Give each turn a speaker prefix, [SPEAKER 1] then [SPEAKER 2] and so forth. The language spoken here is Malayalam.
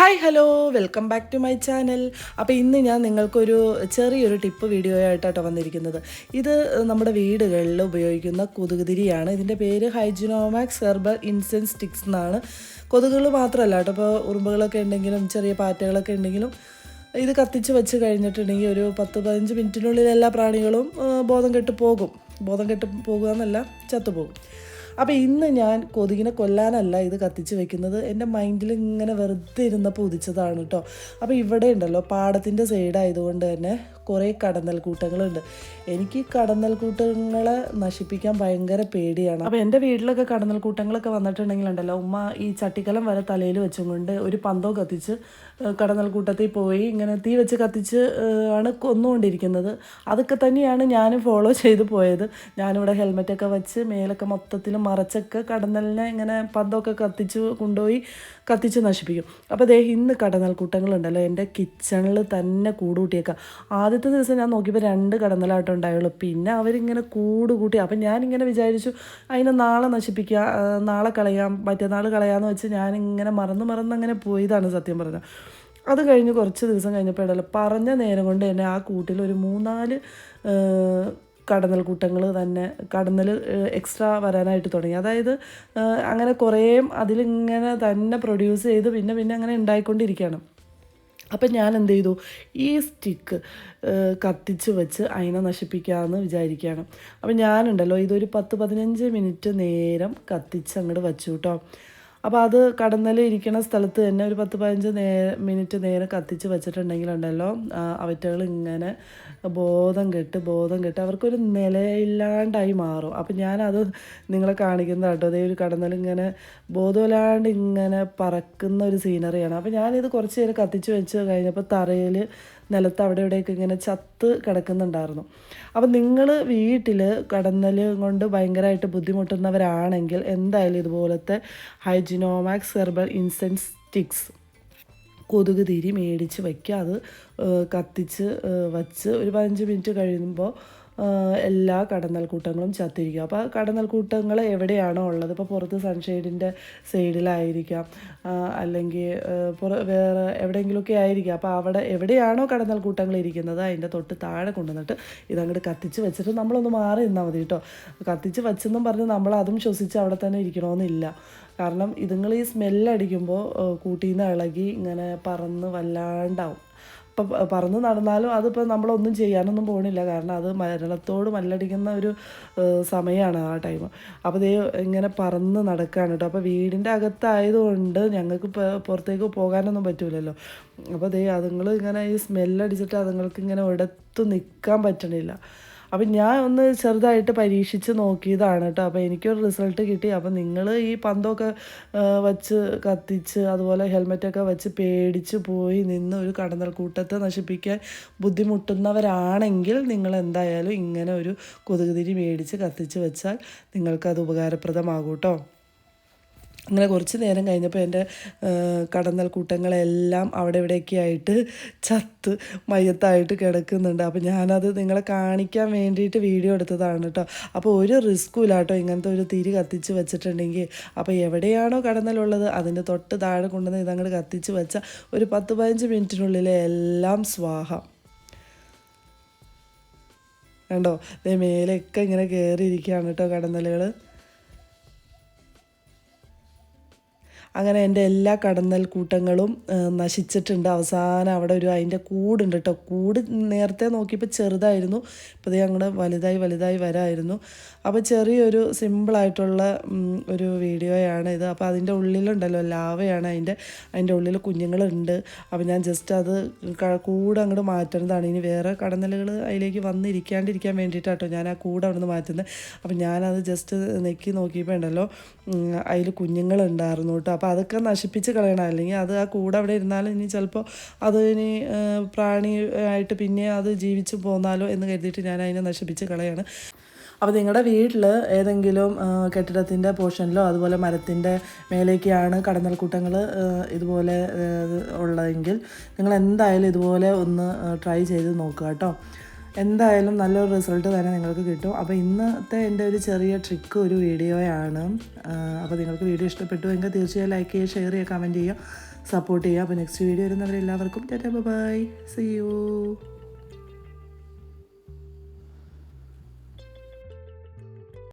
[SPEAKER 1] Hi hello. Welcome back to my channel. അപ്പോൾ ഇന്ന് ഞാൻ നിങ്ങൾക്കൊരു ചെറിയൊരു ടിപ്പ് വീഡിയോ ആയിട്ടാണ് വന്നിരിക്കുന്നത്. ഇത് നമ്മുടെ വീടുകളിൽ ഉപയോഗിക്കുന്ന കൊതുകുതിരിയാണ്. ഇതിന്റെ പേര് ഹൈജിനോമാക്സ് ഹെർബൽ ഇൻസെൻസ് സ്റ്റിക്സ് എന്നാണ്. കൊതുകുകൾ മാത്രമല്ല കേട്ടോ. ഇപ്പോൾ ഉറുമ്പുകളൊക്കെ ഉണ്ടെങ്കിലും ചെറിയ പാറ്റകളൊക്കെ ഉണ്ടെങ്കിലും ഇത് കത്തിച്ച് വെച്ച് കഴിഞ്ഞിട്ടുണ്ടെങ്കിൽ ഒരു പത്ത് പതിനഞ്ച് മിനിറ്റിനുള്ളിൽ എല്ലാ പ്രാണികളും ബോധം കെട്ട് പോകും. ബോധം കെട്ട് പോകുക എന്നല്ല ചത്തുപോകും അപ്പോൾ ഇന്ന് ഞാൻ കൊതുകിനെ കൊല്ലാനല്ല ഇത് കത്തിച്ച് വെക്കുന്നത്. എന്റെ മൈൻഡിൽ ഇങ്ങനെ വെറുതെ ഇരുന്നപ്പോൾ ഉദിച്ചതാണ് കേട്ടോ അപ്പോൾ ഇവിടെ ഉണ്ടല്ലോ പാടത്തിന്റെ സൈഡായതുകൊണ്ട് തന്നെ കുറേ കടന്നൽ കൂട്ടങ്ങളുണ്ട്. എനിക്ക് കടന്നൽ കൂട്ടങ്ങളെ നശിപ്പിക്കാൻ ഭയങ്കര പേടിയാണ്. അപ്പോൾ എന്റെ വീട്ടിലൊക്കെ കടന്നൽ കൂട്ടങ്ങളൊക്കെ വന്നിട്ടുണ്ടെങ്കിലുണ്ടല്ലോ ഉമ്മ ഈ ചട്ടിക്കലം വരെ തലയിൽ വെച്ചും കൊണ്ട് ഒരു പന്തോ കത്തിച്ച് കടന്നൽ കൂട്ടത്തിൽ പോയി. ഇങ്ങനെ തീ വെച്ച് കത്തിച്ച് ആണ് കൊന്നുകൊണ്ടിരിക്കുന്നത്. അതൊക്കെ തന്നെയാണ് ഞാനും ഫോളോ ചെയ്ത് പോയത്. ഞാനിവിടെ ഹെൽമെറ്റൊക്കെ വെച്ച് മേലൊക്കെ മൊത്തത്തിൽ മറച്ചൊക്കെ കടന്നലിനെ ഇങ്ങനെ പന്തമൊക്കെ കത്തിച്ച് കൊണ്ടുപോയി കത്തിച്ച് നശിപ്പിക്കും. അപ്പോൾ ദേ ഇന്ന് കടന്നൽ കൂട്ടങ്ങളുണ്ടല്ലോ. എന്റെ കിച്ചണിൽ തന്നെ കൂട് ആദ്യത്തെ ദിവസം ഞാൻ നോക്കിയപ്പോൾ രണ്ട് കടന്നലാട്ടം ഉണ്ടായുള്ളൂ. പിന്നെ അവരിങ്ങനെ കൂട് കൂട്ടി അപ്പം ഞാനിങ്ങനെ വിചാരിച്ചു അതിനെ നാളെ നശിപ്പിക്കുക നാളെ കളയാം. മറ്റന്നാൾ കളയാമെന്ന് വെച്ച് ഞാനിങ്ങനെ മറന്ന് മറന്ന് അങ്ങനെ പോയതാണ് സത്യം പറഞ്ഞാൽ അത് കഴിഞ്ഞ് കുറച്ച് ദിവസം കഴിഞ്ഞപ്പോൾ ഇടല പറഞ്ഞ നേരം കൊണ്ട് തന്നെ ആ കൂട്ടിൽ ഒരു മൂന്നാൽ കടന്നൽ കൂട്ടങ്ങൾ തന്നെ കടന്നൽ എക്സ്ട്രാ വരാനായിട്ട് തുടങ്ങി. അതായത് അങ്ങനെ കുറേ അതിലിങ്ങനെ തന്നെ പ്രൊഡ്യൂസ് ചെയ്ത് പിന്നെ പിന്നെ അങ്ങനെ ഉണ്ടായിക്കൊണ്ടിരിക്കുകയാണ്. അപ്പം ഞാൻ എന്ത് ചെയ്തു? ഈ സ്റ്റിക്ക് കത്തിച്ച് വെച്ച് അതിനെ നശിപ്പിക്കാമെന്ന് വിചാരിക്കുകയാണ്. അപ്പം ഞാനുണ്ടല്ലോ ഇതൊരു പത്ത് പതിനഞ്ച് മിനിറ്റ് നേരം കത്തിച്ച് അങ്ങോട്ട് വച്ചു കേട്ടോ അപ്പോൾ അത് കടന്നൽ ഇരിക്കുന്ന സ്ഥലത്ത് തന്നെ ഒരു പത്ത് പതിനഞ്ച് നേ മിനിറ്റ് നേരം കത്തിച്ച് വെച്ചിട്ടുണ്ടെങ്കിലുണ്ടല്ലോ. അവറ്റകൾ ഇങ്ങനെ ബോധം കെട്ട് ബോധം കെട്ട് അവർക്കൊരു നിലയില്ലാണ്ടായി മാറും. അപ്പം ഞാനത് നിങ്ങളെ കാണിക്കുന്നത് കേട്ടോ. അതേ ഒരു കടന്നൽ ഇങ്ങനെ ബോധമില്ലാണ്ട് ഇങ്ങനെ പറക്കുന്ന ഒരു സീനറിയാണ് അപ്പം ഞാനിത് കുറച്ച് നേരം കത്തിച്ച് വെച്ച് കഴിഞ്ഞപ്പോൾ തറയിൽ നിലത്ത് അവിടെ ഇവിടെയൊക്കെ ഇങ്ങനെ ചത്ത് കിടക്കുന്നുണ്ടായിരുന്നു. അപ്പം നിങ്ങൾ വീട്ടിൽ കടന്നൽ കൊണ്ട് ഭയങ്കരമായിട്ട് ബുദ്ധിമുട്ടുന്നവരാണെങ്കിൽ എന്തായാലും ഇതുപോലത്തെ ഹൈജിനോമാക്സ് ഹെർബൽ ഇൻസെൻസ് സ്റ്റിക്സ് കൊതുക് തിരി മേടിച്ച് വയ്ക്കുക അത് കത്തിച്ച് വച്ച് ഒരു പതിനഞ്ച് മിനിറ്റ് കഴിയുമ്പോൾ എല്ലാ കടന്നൽ കൂട്ടങ്ങളും ചത്തിരിക്കും. അപ്പോൾ കടന്നൽ കൂട്ടങ്ങൾ എവിടെയാണോ ഉള്ളത്? ഇപ്പോൾ പുറത്ത് സൺഷെയ്ഡിന്റെ സൈഡിലായിരിക്കാം. അല്ലെങ്കിൽ പുറ വേറെ എവിടെയെങ്കിലുമൊക്കെ ആയിരിക്കാം. അപ്പോൾ അവിടെ എവിടെയാണോ കടന്നൽ കൂട്ടങ്ങൾ ഇരിക്കുന്നത് അതിന്റെ തൊട്ട് താഴെ കൊണ്ടുവന്നിട്ട് ഇതങ്ങോട്ട് കത്തിച്ച് വെച്ചിട്ട് നമ്മളൊന്ന് മാറി നിന്നാൽ മതി കേട്ടോ. കത്തിച്ച് വെച്ചെന്നും പറഞ്ഞ് നമ്മൾ അതും ശ്വസിച്ച് അവിടെ തന്നെ ഇരിക്കണമെന്നില്ല കാരണം ഇതുങ്ങൾ ഈ സ്മെല്ലടിക്കുമ്പോൾ കൂട്ടിൽ നിന്ന് ഇളകി ഇങ്ങനെ പറന്ന് വല്ലാണ്ടാവും. ഇപ്പം പറന്ന് നടന്നാലും അതിപ്പോൾ നമ്മളൊന്നും ചെയ്യാനൊന്നും പോകണില്ല കാരണം അത് മരണത്തോട് മല്ലടിക്കുന്ന ഒരു സമയമാണ് ആ ടൈം അപ്പോൾ ദേ ഇങ്ങനെ പറന്ന് നടക്കുകയാണ് കേട്ടോ അപ്പോൾ വീടിന്റെ അകത്തായതുകൊണ്ട് ഞങ്ങൾക്ക് പുറത്തേക്ക് പോകാനൊന്നും പറ്റൂലല്ലോ. അപ്പോൾ ദേ അതുങ്ങൾ ഇങ്ങനെ ഈ സ്മെല്ലടിച്ചിട്ട് അതുങ്ങൾക്ക് ഇങ്ങനെ ഒരിടത്ത് നിൽക്കാൻ പറ്റണില്ല. അപ്പം ഞാൻ ഒന്ന് ചെറുതായിട്ട് പരീക്ഷിച്ച് നോക്കിയതാണ് കേട്ടോ. അപ്പോൾ എനിക്കൊരു റിസൾട്ട് കിട്ടി. അപ്പം നിങ്ങൾ ഈ പന്തമൊക്കെ വച്ച് കത്തിച്ച് അതുപോലെ ഹെൽമെറ്റൊക്കെ വെച്ച് പേടിച്ച് പോയി നിന്ന് ഒരു കടന്നൽ കൂട്ടത്തെ നശിപ്പിക്കാൻ ബുദ്ധിമുട്ടുന്നവരാണെങ്കിൽ നിങ്ങൾ എന്തായാലും ഇങ്ങനെ ഒരു കൊതുകുതിരി മേടിച്ച് കത്തിച്ച് വെച്ചാൽ നിങ്ങൾക്കത് ഉപകാരപ്രദമാകും കേട്ടോ. അങ്ങനെ കുറച്ച് നേരം കഴിഞ്ഞപ്പോൾ എന്റെ കടന്നൽ കൂട്ടങ്ങളെല്ലാം അവിടെ ഇവിടെയൊക്കെ ആയിട്ട് ചത്ത് മയ്യത്തായിട്ട് കിടക്കുന്നുണ്ട്. അപ്പോൾ ഞാനത് നിങ്ങളെ കാണിക്കാൻ വേണ്ടിയിട്ട് വീഡിയോ എടുത്തതാണ് കേട്ടോ അപ്പോൾ ഒരു റിസ്ക്കും ഇല്ല കേട്ടോ ഇങ്ങനത്തെ ഒരു തിരി കത്തിച്ച് വെച്ചിട്ടുണ്ടെങ്കിൽ അപ്പോൾ എവിടെയാണോ കടന്നലുള്ളത് അതിന്റെ തൊട്ട് താഴെ കൊണ്ടുവന്ന് ഇതങ്ങോട്ട് കത്തിച്ച് വെച്ച ഒരു പത്ത് പതിനഞ്ച് മിനിറ്റിനുള്ളിൽ എല്ലാം സ്വാഹ. കണ്ടോ? മേലെയൊക്കെ ഇങ്ങനെ കയറിയിരിക്കുകയാണ് കേട്ടോ കടന്നലുകൾ അങ്ങനെ എന്റെ എല്ലാ കടന്നൽ കൂട്ടങ്ങളും നശിച്ചിട്ടുണ്ട്. അവസാനം അവിടെ ഒരു അതിന്റെ കൂടുണ്ട് കേട്ടോ കൂട് നേരത്തെ നോക്കിയപ്പോൾ ചെറുതായിരുന്നു. ഇപ്പോൾ ഞങ്ങളുടെ വലുതായി വലുതായി വരായിരുന്നു. അപ്പോൾ ചെറിയൊരു സിമ്പിളായിട്ടുള്ള ഒരു വീഡിയോയാണ് ഇത്. അപ്പോൾ അതിന്റെ ഉള്ളിലുണ്ടല്ലോ ലാവയാണ് അതിന്റെ അതിന്റെ ഉള്ളിൽ കുഞ്ഞുങ്ങളുണ്ട്. അപ്പോൾ ഞാൻ ജസ്റ്റ് അത് കൂട് അങ്ങോട്ട് മാറ്റുന്നതാണ്. ഇനി വേറെ കടന്നലുകൾ അതിലേക്ക് വന്നിരിക്കാണ്ടിരിക്കാൻ വേണ്ടിയിട്ടാട്ടോ ഞാൻ ആ കൂട് അവിടെ നിന്ന് മാറ്റുന്നത്. അപ്പോൾ ഞാനത് ജസ്റ്റ് നെക്കി നോക്കിയപ്പോൾ ഉണ്ടല്ലോ അതിൽ കുഞ്ഞുങ്ങളുണ്ടായിരുന്നു കേട്ടോ അപ്പോൾ അതൊക്കെ നശിപ്പിച്ച് കളയണം. അല്ലെങ്കിൽ അത് ആ കൂടെ അവിടെ ഇരുന്നാലും ഇനി ചിലപ്പോൾ അത് ഇനി പ്രാണി ആയിട്ട് പിന്നെ അത് ജീവിച്ചു പോന്നാലോ എന്ന് കരുതിയിട്ട് ഞാൻ അതിനെ നശിപ്പിച്ച് കളയാണ്. അപ്പോൾ നിങ്ങളുടെ വീട്ടിൽ ഏതെങ്കിലും കെട്ടിടത്തിന്റെ പോർഷനിലോ അതുപോലെ മരത്തിന്റെ മേലേക്കാണ് കടന്നൽക്കൂട്ടങ്ങൾ ഇതുപോലെ ഉള്ളതെങ്കിൽ നിങ്ങൾ എന്തായാലും ഇതുപോലെ ഒന്ന് ട്രൈ ചെയ്ത് നോക്കുക കേട്ടോ. എന്തായാലും നല്ലൊരു റിസൾട്ട് തന്നെ നിങ്ങൾക്ക് കിട്ടും. അപ്പോൾ ഇന്നത്തെ എന്റെ ഒരു ചെറിയ ട്രിക്ക് ഒരു വീഡിയോയാണ് അപ്പോൾ നിങ്ങൾക്ക് വീഡിയോ ഇഷ്ടപ്പെട്ടു എങ്കിൽ തീർച്ചയായും ലൈക്ക് ചെയ്യുക ഷെയർ ചെയ്യുക കമന്റ് ചെയ്യുക സപ്പോർട്ട് ചെയ്യുക. അപ്പോൾ നെക്സ്റ്റ് വീഡിയോ വരുന്നവരെല്ലാവർക്കും ടാറ്റാ ബൈ സി യു